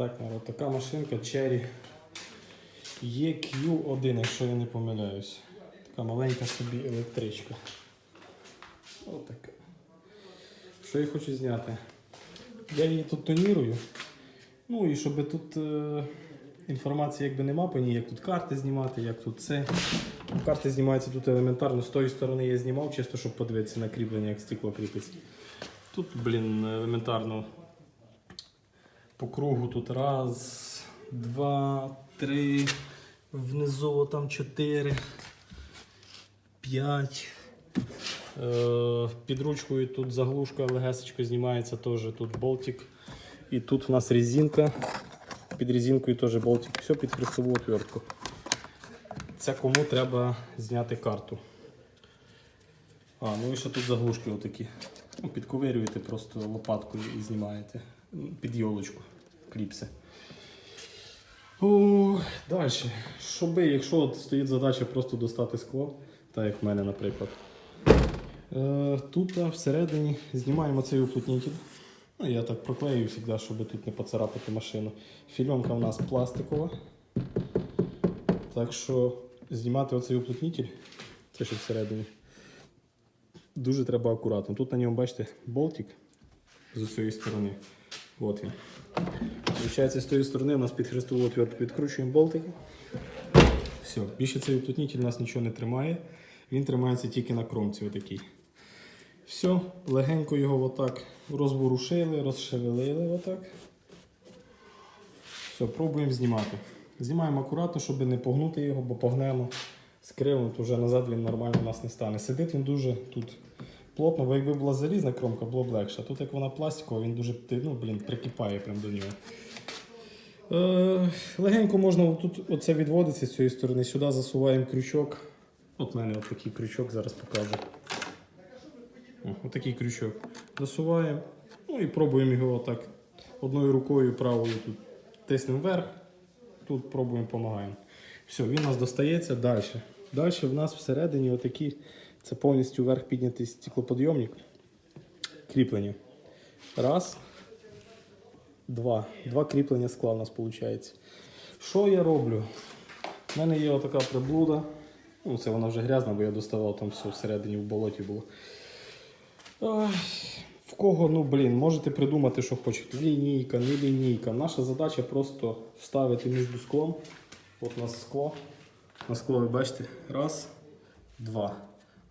Так, народ, така машинка Cherry EQ1, якщо я не помиляюсь. Така маленька собі електричка. Отака. Що я хочу зняти? Я її тут тонірую. Ну і щоб тут е, інформації якби нема по ній, як тут карти знімати, як тут це. Карти знімаються тут елементарно. З тої сторони я знімав, чисто щоб подивитися на кріплення, як стекло кріпиться. Тут, блін, елементарно по кругу тут раз, два, три, внизу там чотири, п'ять. Е, Під ручкою тут заглушка легесечко знімається, теж тут болтик. І тут в нас резинка. Під резинкою теж болтик. Все під хрестову отвертку. Це кому треба зняти карту. А, ну і ще тут заглушки отакі. Ну, підковирюєте просто лопаткою і знімаєте під йолочку кліпси. Далі. Щоби, якщо от стоїть задача просто достати скло, так як в мене, наприклад. Е, тут всередині знімаємо цей уплотнитель. Ну, я так проклею завжди, щоб тут не поцарапати машину. Фільонка у нас пластикова. Так що знімати оцей уплотнитель, це що всередині, дуже треба акуратно. Тут на ньому, бачите, болтик з цієї сторони. От він. Получається, з тієї сторони у нас під хрестову отвертку відкручуємо болтики. Все, більше цей уплотнитель у нас нічого не тримає. Він тримається тільки на кромці отакій. Все, легенько його отак розворушили, розшевелили отак. Все, пробуємо знімати. Знімаємо акуратно, щоб не погнути його, бо погнемо з кривом, то вже назад він нормально у нас не стане. Сидить він дуже тут плотно, бо якби була залізна кромка, було б легше. Тут як вона пластикова, він дуже ну, блін, прикипає прям до нього. Е, легенько можна тут оце відводиться з цієї сторони, сюди засуваємо крючок. От в мене от такий крючок, зараз покажу. Отакий крючок. Засуваємо. Ну і пробуємо його отак одною рукою правою тут тиснемо вверх, тут пробуємо допомагаємо. Все, він у нас достається далі. Далі в нас всередині отакі, це повністю вверх піднятий стеклоподйомник. Кріплення. Раз. Два. Два кріплення скла у нас виходить. Що я роблю? У мене є отака приблуда. Ну, це вона вже грязна, бо я доставав там все всередині в болоті було. Ой, в кого, ну блін, можете придумати, що хочете. Лінійка, не лінійка. Наша задача просто вставити між склом. От у нас скло. На скло ви бачите. Раз, два.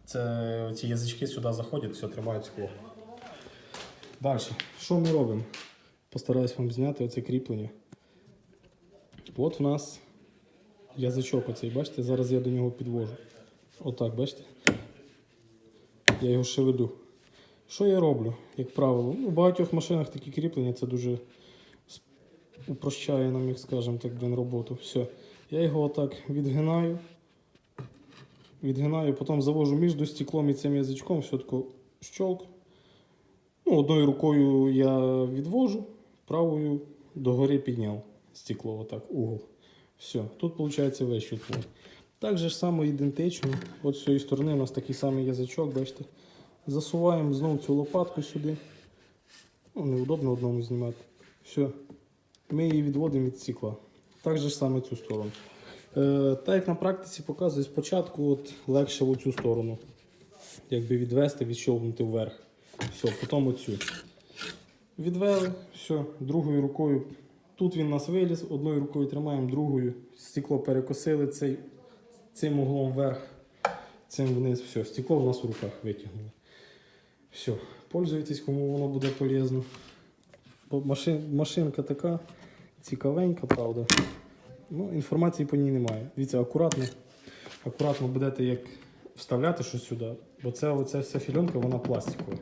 Це ці язички сюди заходять, все, тримають скло. Далі. Що ми робимо? Постараюсь вам зняти оце кріплення. От у нас язичок оцей, бачите, зараз я до нього підвожу. Отак, бачите? Я його шевелю. Що я роблю, як правило? Ну, У багатьох машинах такі кріплення це дуже упрощає нам, як скажемо так, блін, роботу. Все. Я його отак відгинаю. Відгинаю, потім завожу між стеклом і цим язичком, все тако щолк. Ну, одною рукою я відвожу, правою догори підняв стекло, отак, угол. Все, тут виходить утлон. Так же ж само ідентично. От з цієї сторони у нас такий самий язичок, бачите. Засуваємо знову цю лопатку сюди. Ну, неудобно одному знімати. Все. Ми її відводимо від стекла. Так же ж саме цю сторону. Е, так як на практиці показує, спочатку от легше в цю сторону. Якби відвести, відщовнути вверх. Все, потім оцю. Відвели, все, другою рукою. Тут він нас виліз, одною рукою тримаємо, другою. Стекло перекосили цей, цим углом вверх, цим вниз. Все, стекло у нас в руках витягнули. Все, пользуйтесь, кому воно буде полезно. Машин, машинка така цікавенька, правда. Ну, інформації по ній немає. Дивіться, акуратно, акуратно будете як вставляти щось сюди, бо це оця вся фільонка, вона пластикова.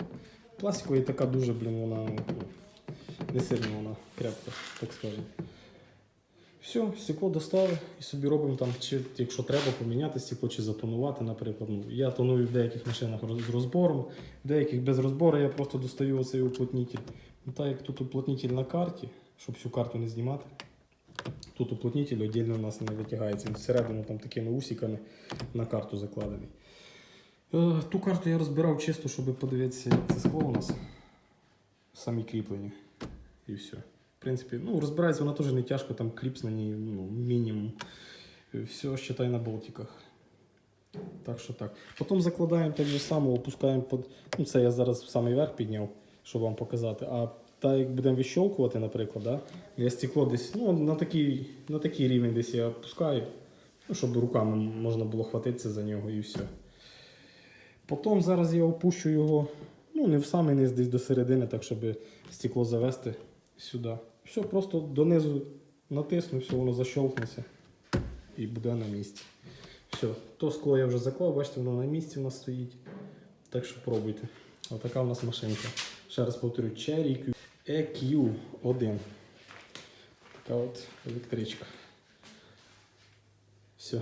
Пластикова і така дуже, блін, вона ну, не сильно вона крепка, так скажемо. Все, стекло достали і собі робимо там, чи якщо треба поміняти стекло, чи затонувати, наприклад. Ну, я тоную в деяких машинах з розбором, в деяких без розбору я просто достаю оцей уплотнитель. Ну, так як тут уплотнитель на карті, щоб всю карту не знімати. Тут уплотнитель віддільно у нас не витягається. Він всередину там такими усиками на карту закладений. Е, Ту карту я розбирав чисто, щоб подивитися, як це скло у нас. Самі кріплення. І все. принципі, ну, розбирається вона теж не тяжко, там кліпс на ній ну, мінімум. Все, считай на болтиках. Так що так. Потім закладаємо так же само, опускаємо под. Ну, це я зараз в самий верх підняв, щоб вам показати. А так як будемо відщолкувати, наприклад, да, я стекло десь ну, на, такий, на такий рівень десь я опускаю, ну, щоб руками можна було хватитися за нього і все. Потім зараз я опущу його, ну, не в самий низ, десь до середини, так, щоб стекло завести сюди. Все, просто донизу натисну, все, воно защолкнеться і буде на місці. Все, то скло я вже заклав, бачите, воно на місці у нас стоїть. Так що пробуйте. Отака у нас машинка. Ще раз повторю, Cherry EQ1. Така от електричка. Все.